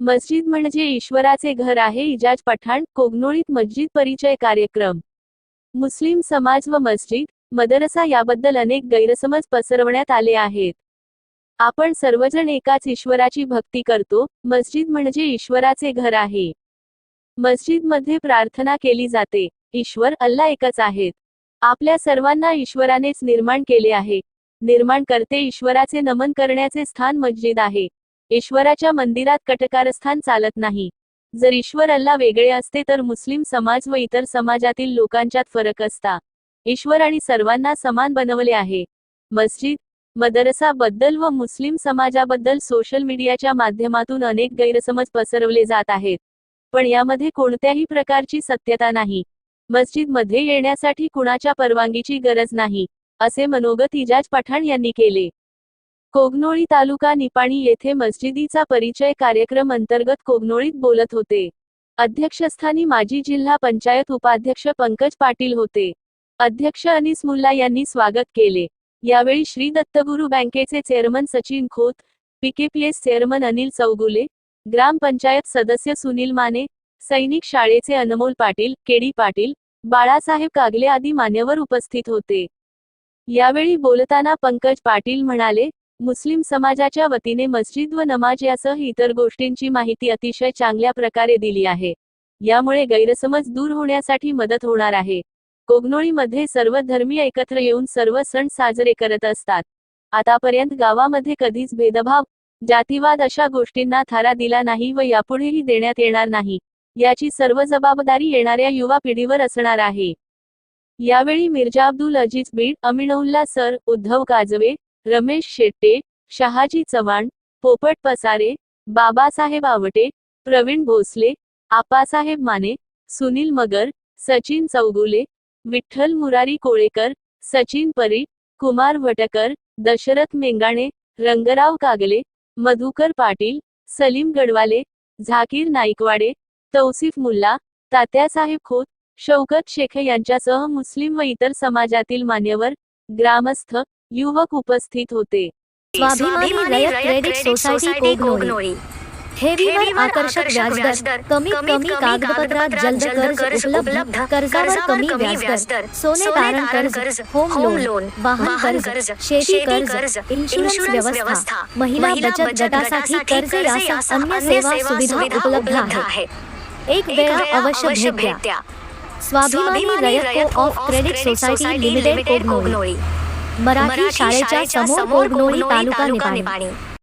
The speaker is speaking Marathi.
मस्जिद म्हणजे ईश्वराचे घर आहे इजाज पठाण कोगनोळीत मस्जिद परिचय कार्यक्रम. मुस्लिम समाज व मस्जिद मदरसा याबद्दल अनेक गैरसमज पसरवण्यात आले आहेत. आपण सर्वजण एकाच ईश्वराची भक्ती करतो मस्जिद म्हणजे ईश्वराचे घर आहे. मस्जिदमध्ये प्रार्थना केली जाते ईश्वर अल्ला एकच आहेत. आपल्या सर्वांना ईश्वरानेच निर्माण केले आहे. निर्माण करते ईश्वराचे नमन करण्याचे स्थान मस्जिद आहे. ईश्वराच्या मंदिरात कटकारस्थान चालत नाही. जर ईश्वर अल्ला वेगळे असते तर मुस्लिम समाज व इतर समाजातील लोकांच्यात फरक असता. ईश्वर आणि सर्वांना समान बनवले आहे. मस्जिद मदरसा बद्दल व मुस्लिम समाजाबद्दल सोशल मीडियाच्या माध्यमातून अनेक गैरसमज पसरवले जात आहेत. पण यामध्ये कोणत्याही प्रकारची सत्यता नाही. मस्जिदमध्ये येण्यासाठी कुणाच्या परवानगीची गरज नाही असे मनोगत इजाज पठाण यांनी केले. कोगनोळी तालुका निपाणी येथे मस्जिदीचा परिचय कार्यक्रम अंतर्गत कोगनोळीत बोलत होते. अध्यक्षस्थानी माजी जिल्हा पंचायत उपाध्यक्ष पंकज पाटील होते. अध्यक्ष अनिस मुल्ला यांनी स्वागत केले. यावेळी श्री दत्तगुरु बँकेचे chairman Sachin Khot PKPS chairman Anil Chougule ग्रामपंचायत सदस्य सुनील माने सैनिक शाळेचे अनमोल पाटील केडी पाटील बाळासाहेब कागले आदी मान्यवर उपस्थित होते. यावेळी बोलताना पंकज पाटील म्हणाले मुस्लिम समाजाच्या वतीने मस्जिद व नमाज यासह इतर गोष्टींची माहिती अतिशय चांगल्या प्रकारे दिली आहे. यामुळे गैरसमज दूर होण्यासाठी मदत होणार आहे. कोगनोळीमध्ये सर्व धर्मीय एकत्र येऊन सर्व सण साजरे करत असतात. आतापर्यंत गावामध्ये कधीच भेदभाव जातीवाद अशा गोष्टींना थारा दिला नाही व यापुढेही देण्यात येणार नाही. याची सर्व जबाबदारी येणाऱ्या युवा पिढीवर असणार आहे. यावेळी मिर्जा अब्दुल अजीज बीड अमिनउल्ला सर उद्धव काजवे रमेश शेट्टे शहाजी चव्हाण पोपट पसारे बाबासाहेब आवटे प्रवीण भोसले आपासाहेब माने सुनील मगर सचिन चौगुले विठ्ठल मुरारी कोळेकर सचिन परी कुमार भटकर दशरथ मेंगाणे रंगराव कागले मधुकर पाटील सलीम गडवाले झाकीर नाईकवाडे तौसिफ मुल्ला तात्यासाहेब खोत शौकत शेख यांच्यासह मुस्लिम व इतर समाजातील मान्यवर ग्रामस्थ युवक उपस्थित होते। स्वाभिमानी रयत क्रेडिट सोसायटी कोगनोळी ठेवीवर आकर्षक व्याजदर कमीत कमी कागदपत्रात जलद कर्ज उपलब्ध कर्जावर कमी व्याजदर सोने तारण कर्ज होम लोन वाहन कर्ज शेती कर्ज इन्शुरन्स व्यवस्था महिला बचत गटासाठी कर्ज यासह अन्य सेवा सुविधा उपलब्ध आहेत एक वेळा अवश्य भेट द्या. Swabhimani Rayat co op credit society limited Kognoli Marathi शाळेच्या समोर कोगनोळी तालुका निपाणी